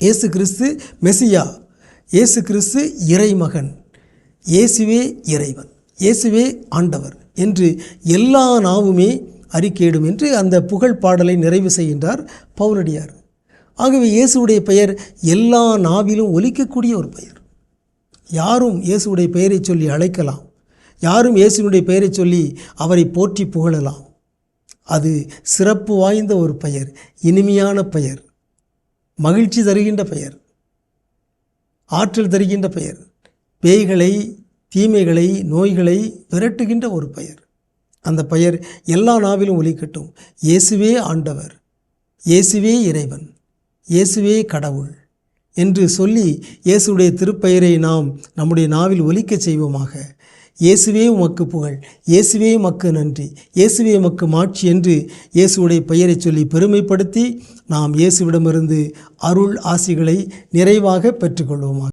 இயேசு கிறிஸ்து மெசியா இயேசு கிறிஸ்து இறைமகன் இயேசுவே இறைவன் இயேசுவே ஆண்டவர் என்று எல்லா நாவுமே அறிக்கையிடும் என்று அந்த புகழ் பாடலை நிறைவு செய்கின்றார் பவுலடியார். ஆகவே இயேசுடைய பெயர் எல்லா நாவிலும் ஒலிக்கக்கூடிய ஒரு பெயர். யாரும் இயேசுடைய பெயரை சொல்லி அழைக்கலாம். யாரும் இயேசுவினுடைய பெயரை சொல்லி அவரை போற்றி புகழலாம். அது சிறப்பு வாய்ந்த ஒரு பெயர் இனிமையான பெயர். மகிழ்ச்சி தருகின்ற பெயர். ஆற்றல் தருகின்ற பெயர். பேய்களை தீமைகளை நோய்களை விரட்டுகின்ற ஒரு பெயர். அந்த பெயர் எல்லா நாவிலும் ஒலிக்கட்டும். இயேசுவே ஆண்டவர். இயேசுவே இறைவன். இயேசுவே கடவுள். என்று சொல்லி இயேசுடைய திருப்பெயரை நாம் நம்முடைய நாவில் ஒலிக்கச் செய்வோமாக. இயேசுவே உமக்கு புகழ் இயேசுவே உமக்கு நன்றி இயேசுவே உமக்கு மாட்சி என்று இயேசுடைய பெயரை சொல்லி பெருமைப்படுத்தி நாம் இயேசுவிடமிருந்து அருள் ஆசிகளை நிறைவாக பெற்றுக்கொள்வோமாக.